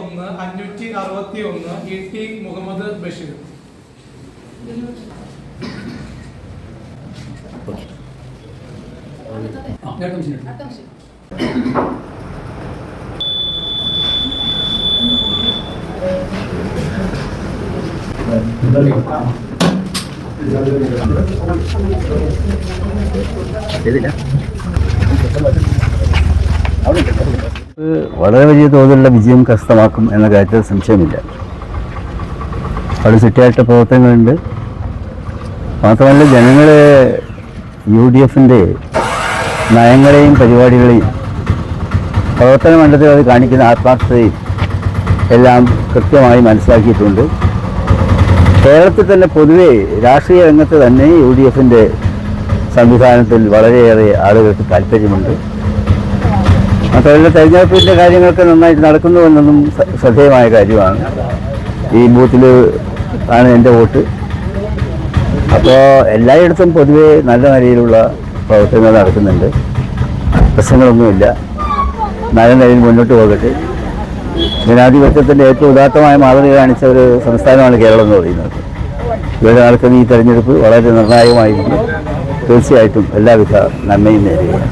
ഒന്ന് അഞ്ഞൂറ്റി അറുപത്തി ഒന്ന് ഇ ടി മുഹമ്മദ് ബഷീർ വളരെ വലിയ തോതിലുള്ള വിജയം കരസ്ഥമാക്കും എന്ന കാര്യത്തിൽ സംശയമില്ല. അവിടെ ചുറ്റിയായിട്ട് പ്രവർത്തനങ്ങളുണ്ട്. മാത്രമല്ല ജനങ്ങളെ യു ഡി എഫിന്റെ നയങ്ങളെയും പരിപാടികളെയും പ്രവർത്തന മണ്ഡലത്തിൽ അത് കാണിക്കുന്ന ആത്മാർത്ഥതയും എല്ലാം കൃത്യമായി മനസ്സിലാക്കിയിട്ടുണ്ട്. കേരളത്തിൽ തന്നെ പൊതുവെ രാഷ്ട്രീയ രംഗത്ത് തന്നെ യു ഡി എഫിന്റെ സംവിധാനത്തിൽ വളരെയേറെ ആളുകൾക്ക് താല്പര്യമുണ്ട്. മാത്രമല്ല തെരഞ്ഞെടുപ്പിന്റെ കാര്യങ്ങളൊക്കെ നന്നായിട്ട് നടക്കുന്നു എന്നതും ശ്രദ്ധേയമായ കാര്യമാണ്. ഈ ബൂത്തിൽ ആണ് എന്റെ വോട്ട്. അപ്പോൾ എല്ലായിടത്തും പൊതുവെ നല്ല നിലയിലുള്ള പ്രവർത്തനങ്ങൾ നടക്കുന്നുണ്ട്. പ്രശ്നങ്ങളൊന്നുമില്ല. നല്ല നിലയിൽ മുന്നോട്ട് പോകട്ടെ. ജനാധിപത്യത്തിന്റെ ഏറ്റവും ഉദാത്തമായ മാതൃക കാണിച്ച ഒരു സംസ്ഥാനമാണ് കേരളം എന്ന് പറയുന്നത്. ഇവരെ നടക്കുന്ന ഈ തെരഞ്ഞെടുപ്പ് വളരെ നിർണായകമായിരിക്കും തീർച്ചയായിട്ടും എല്ലാവിധ നന്മയും നേരുകയാണ്.